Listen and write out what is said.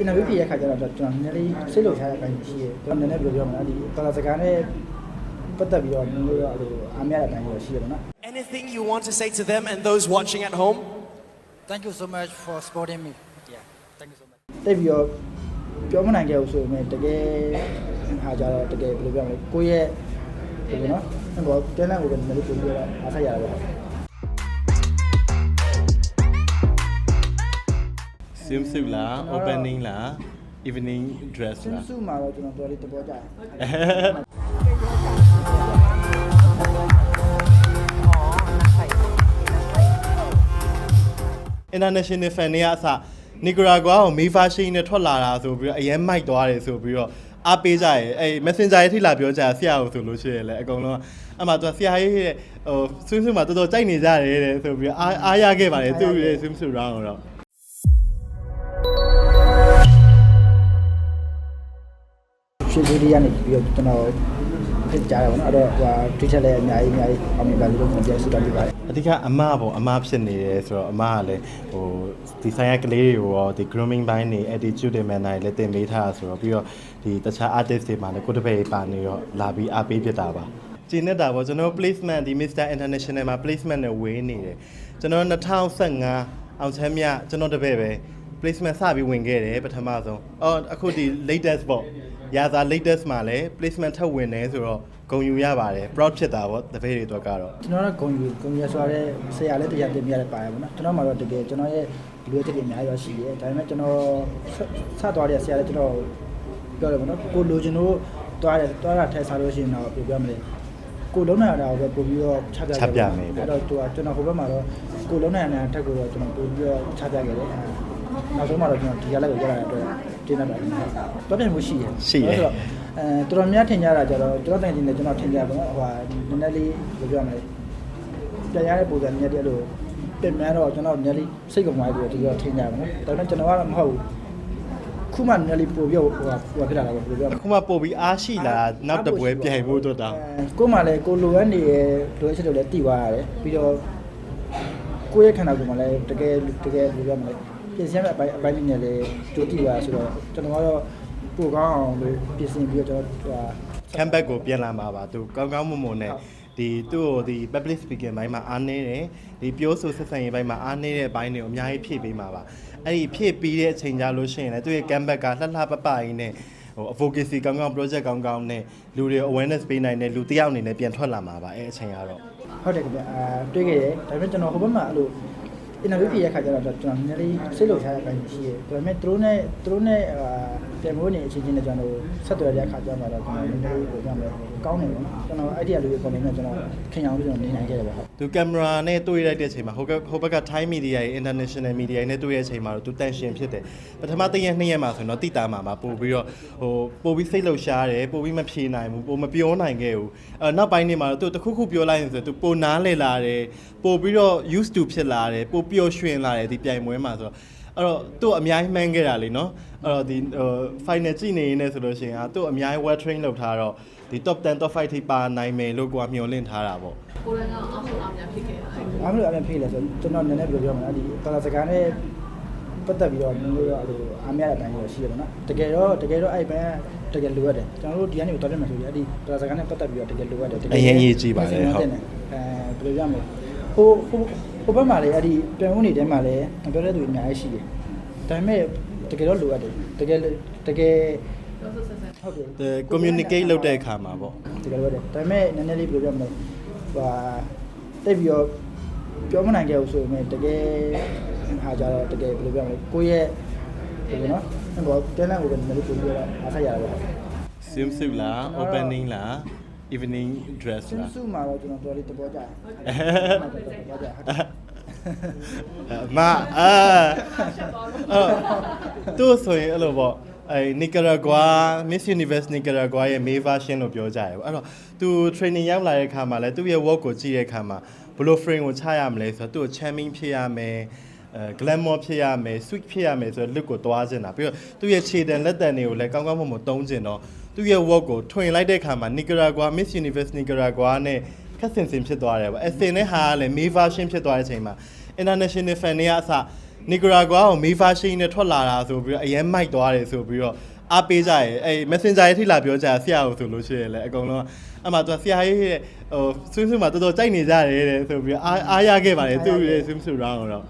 interview ဖြစ်ရခါကျတော့ကျွန်တော်နည်းနည်းလေးစိတ်လှုပ်ရှားတဲ့အပိုင်းရှိတယ်ကျွန်တော်နည်းနည်းပြောပြမှာဒီဘာသာစကားနဲ့ပတ်သက်ပြီးတော့မျိုးရောအဲ့လိုအားမရတဲ့အပိုင်းရှိတယ်ပေါ့နော် Anything you want to say to them and those watching at home? Thank you so much for supporting me. Yeah, thank you so much. တိတ်ပြီးတော့ပြောမနိုင်ခဲ့ဘူးဆိုပေမဲ့တကယ်အားကြတော့တကယ်ဘယ်လိုပြောမလဲကိုယ့်ရဲ့ဟိုနော်ဟိုတဲလန့်ကိုပဲနည်းနည်းပြောပြတော့အားဆက်ရတယ်ပေါ့ swimsuit လား opening လား evening dress စင်းလားစုမှာတော့ကျွန်တော်တော်လေးတဘောကြတယ် international fan တွေကအစနီကာရာဂွာကိုမီဖာရှိနဲ့ထွက်လာတာဆိုပြီးတော့အရင်မိုက်သွားတယ်ဆိုပြီးတော့အားပေးကြရဲအဲ့ messenger ရဲ့ထိလာပြောကြဆရာကိုဆိုလို့ရှိရလေအကုန်လုံးကအမှသူဆရာကြီးရဲ့ဟို swimsuit မှာတော်တော်ကြိုက်နေကြတယ်တဲ့ဆိုပြီးတော့အားအားရခဲ့ပါတယ်သူ့ရဲ့ swimsuit round ကိုတော့ ဖြည့်ဖြည့်လေးရနေပြီးတော့ကျွန်တော်ဖြစ်ကြတယ်ပေါ့နော်အဲ့တော့ဟိုတွေ့ချက်လည်းအများကြီးအများကြီးအောင်မြင်ပါလို့ကျွန်တော်ပြောစတာပြပါတယ်အဓိကအမပေါ့အမဖြစ်နေတယ်ဆိုတော့အမကလည်းဟိုဒီဆိုင်ရကလေးတွေကိုရောဒီ grooming ဘိုင်းနေ attitude တွေ manner တွေလည်းတင်ပေးထားတာဆိုတော့ပြီးတော့ဒီတခြား artist တွေမှာလည်းကိုယ့်တစ်ပည့်ပါနေတော့လာပြီးအားပေးဖြစ်တာပါကျင်းနေတာပေါ့ကျွန်တော် placement ဒီ Mr International မှာ placement နဲ့ဝေးနေတယ်ကျွန်တော်2015အောင်ချမ်းမြကျွန်တော်တစ်ပည့်ပဲ placement စပြီးဝင်ခဲ့တယ်ပထမဆုံးအော်အခုဒီ latest ပေါ့ ရာသာ latest မှာလည်း placement ထပ်ဝင်တယ်ဆိုတော့ဂုဏ်ယူရပါတယ် proud ဖြစ်တာပေါ့တစ်ပည့်တွေအတွက်ကတော့ကျွန်တော်ကဂုံယူဂုံရဆိုရတဲ့ဆရာလည်းတရားတင်ပြရတဲ့ပါတယ်ပေါ့နော်ကျွန်တော်မှတော့တကယ်ကျွန်တော်ရဲ့ဒီလိုချက်တွေအများကြီးပါရှိတယ်ဒါပေမဲ့ကျွန်တော်စသွားတဲ့ဆရာလည်းကျွန်တော်ပြောတယ်ပေါ့နော်ကိုလိုချင်လို့သွားတယ်သွားတာထည့်စားလို့ရှိရင်တော့ပြောပြမလဲကိုလုံးနိုင်တာကိုပဲပို့ပြီးတော့ချပြခဲ့အဲ့တော့သူကကျွန်တော်ဟိုဘက်မှာတော့ကိုလုံးနိုင်တဲ့အထက်ကိုတော့ကျွန်တော်ပို့ပြီးတော့ချပြခဲ့တယ် နောက်ဆုံးမှတော့ကျွန်တော်ဒီရက်လက်ကိုရလာတဲ့အတွက်တင်းနေပါတယ်တော့ပြန်မှုရှိရအဲတော်တော်များထင်ကြတာကြတော့ကျွန်တော်တိုင်တင်တယ်ကျွန်တော်ထင်ကြပါတော့ဟိုဟာနည်းနည်းလေးပြောပြမလဲပြန်ရတဲ့ပုံစံမျိုးတည်းလို့ပြင်များတော့ကျွန်တော်နည်းနည်းလေးစိတ်ကုန်သွားပြီးတော့ဒီတော့ထင်ကြပါနော်ဒါပေမဲ့ကျွန်တော်ကတော့မဟုတ်ဘူးခုမှနည်းနည်းလေးပို့ပြီးဟိုဟာဟိုဖြစ်လာတာပေါ့ပြောပြအခုမှပို့ပြီးအားရှိလာနောက်တစ်ပွဲပြိုင်ဖို့အတွက်တောင်ကိုမှလည်းကိုလိုအပ်နေရဲ့လိုအပ်ချက်တွေလည်းတည်သွားရတယ်ပြီးတော့ကိုယ့်ရဲ့ခန္ဓာကိုယ်မှာလည်းတကယ်တကယ်ပြောပြမလဲ ပြင်ဆင်ရမယ့်အပိုင်းအပိုင်းလေးနဲ့လည်းကြိုးတည်သွားဆိုတော့ကျွန်တော်ကတော့ပို့ကောင်းအောင်လို့ပြင်ဆင်ပြီးတော့ကျွန်တော်ဟို comeback ကိုပြန်လာမှာပါသူကောင်းကောင်းမွန်မွန်နဲ့ဒီသူ့ကိုဒီ public speaking ဘိုင်းမှာအားနေတယ်ဒီပြောဆိုဆက်ဆံရေးဘိုင်းမှာအားနေတဲ့ဘိုင်းတွေကိုအများကြီးဖြည့်ပေးမှာပါအဲ့ဒီဖြည့်ပြီးတဲ့အချိန်ကြလို့ရှိရင်လည်းသူ့ရဲ့ comeback ကလှလှပပရင်းနဲ့ဟို advocacy ကောင်းကောင်း project ကောင်းကောင်းနဲ့လူတွေ awareness ပေးနိုင်တဲ့လူတစ်ယောက်အနေနဲ့ပြန်ထွက်လာမှာပါအဲ့အချိန်ကတော့ဟုတ်တယ်ခင်ဗျအာတွေ့ခဲ့တယ်ဒါပေမဲ့ကျွန်တော်ဟိုဘက်မှာအဲ့လို interview ဖြစ်ရခါကျတော့ကျွန်တော်နည်းနည်းလေးစိတ်လှုပ်ရှားတဲ့အပိုင်းရှိတယ်ဒါပေမဲ့သူတို့နဲ့သူတို့နဲ့ဟာပြန်မိုးနေအချင်းချင်းနဲ့ကျွန်တော်ဆက်သွယ်ရတဲ့အခါကျတော့ကျွန်တော်နည်းနည်းလေးကိုကျွန်တော်ကောင်းနေတယ်ကျွန်တော်အဲ့ဒီအလူတွေပုံနေနဲ့ကျွန်တော်ခင်အောင်လို့ကျွန်တော်နေနိုင်ခဲ့တယ်ပေါ့ဟုတ်သူကင်မရာနဲ့တွေ့လိုက်တဲ့အချိန်မှာဟိုကဟိုဘက်က Thai media ရဲ့ international media နဲ့တွေ့တဲ့အချိန်မှာတော့သူ tension ဖြစ်တယ်ပထမတစ်ရက်နှစ်ရက်မှာဆိုရင်တော့တိတာမှာမှာပို့ပြီးတော့ဟိုပို့ပြီးစိတ်လှုပ်ရှားတယ်ပို့ပြီးမဖြေနိုင်ဘူးပို့မပြောနိုင်ခဲ့ဘူးအဲနောက်ပိုင်းနေမှာတော့သူတခုခုပြောလိုက်ရင်ဆိုသူပိုနားလေလာတယ်ပို့ပြီးတော့ used to ဖြစ်လာတယ်ပို့ပျော်ရွှင်လာတယ်ဒီပြိုင်ပွဲမှာဆိုတော့အဲ့တော့သူ့အများကြီးမှန်းခဲ့တာလေနော်အဲ့တော့ဒီဟို final ကြည့်နေရင်းနဲ့ဆိုလို့ရှိရင်ဟာသူ့အများကြီး well train လုပ်ထားတော့ဒီ top 10 top 5ထိပါနိုင်မယ်လို့ကိုကမျှော်လင့်ထားတာပေါ့ကိုယ်တိုင်ကအောက်ဆုံးအများဖြစ်ခဲ့တာလေအားမလို့အမြင်ဖိလဲဆိုကျွန်တော်နည်းနည်းပြောပြမှာဒီဘာသာစကားနဲ့ပတ်သက်ပြီးတော့မျိုးရောအဲ့လိုအားမရတဲ့အပိုင်းတွေရှိတယ်ပေါ့နော်တကယ်တော့တကယ်တော့အဲ့ဘန်းတကယ်လိုအပ်တယ်ကျွန်တော်တို့ဒီကနေတော့တက်မှာဆိုရင်အဲ့ဒီဘာသာစကားနဲ့ပတ်သက်ပြီးတော့တကယ်လိုအပ်တယ်တကယ်အရင်ရေးကြည့်ပါလေဟုတ်အဲဘယ်လိုရမလဲဟိုဟို ဟိုဘက်မှာလေအဲ့ဒီပြန်ဦးနေတဲ့မှာလေပြောတဲ့သူအများကြီးရှိတယ်ဒါပေမဲ့တကယ်တော့လိုအပ်တယ်တကယ်တကယ်တော့ဆက်ဆက်ဆက်ဟုတ်တယ် the communicate လုပ်တဲ့အခါမှာပေါ့တကယ်လိုအပ်တယ်ဒါပေမဲ့နည်းနည်းလေးပြောပြမလို့ဟိုဟာတိတ်ပြီးတော့ပြောမနိုင်ခဲ့ဘူးဆိုပေမဲ့တကယ်အားကြတော့တကယ်ဘယ်လိုပြောမလဲကိုယ့်ရဲ့ဟိုနော်ဟိုတဲလန့်ကိုပဲနည်းနည်းပို့ပြီးတော့အားဆက်ရတယ်ပေါ့ swimsuit လား opening လား evening dress စင်းလားစုမှာတော့ကျွန်တော်တော်လေးတဘောကြတယ်ဟုတ်တယ်အ မအာအော်သူဆိုရင်အဲ့လိုပေါ့အဲနီကာရာဂွာ Miss Universe နီကာရာဂွာရဲ့ May version လို့ပြောကြတယ်ပေါ့အဲ့တော့သူ training ရောက်လာတဲ့အခါမှာလဲသူ့ရဲ့ work ကိုကြည့်တဲ့အခါမှာဘယ်လို frame ကိုချရမလဲဆိုတော့သူ့ကို charming ဖြစ်ရမယ်အဲ glamour ဖြစ်ရမယ် sweet ဖြစ်ရမယ်ဆိုတော့ look ကိုသွားချင်တာပြီးတော့သူ့ရဲ့ခြေတံလက်တံတွေကိုလည်းကောင်းကောင်းမွန်မွန်သုံးချင်တော့သူ့ရဲ့ work ကိုထွင်လိုက်တဲ့အခါမှာ Nicaragua Miss Universe Nicaragua နဲ့ ခက်ဆင်ဆင်ဖြစ်သွားတယ်ပေါ့အစင်နဲ့ဟာကလည်း May version ဖြစ်သွားတဲ့အချိန်မှာ international fan တွေကအစနီကာရာဂွာကိုမီဖာရှိနဲ့ထွက်လာတာဆိုပြီးတော့အရင်မိုက်သွားတယ်ဆိုပြီးတော့အားပေးကြရဲအဲ့ Messenger ရေးထိလာပြောကြဆရာကိုဆိုလို့ရှိရင်လည်းအကုန်လုံးအမှသူဆရာရေးရဲ့ဟိုဆွင်းဆွင်းမှာတော်တော်ကြိုက်နေကြတယ်တဲ့ဆိုပြီးတော့အားအားရခဲ့ပါတယ်သူ့ရဲ့ swim suit round တော့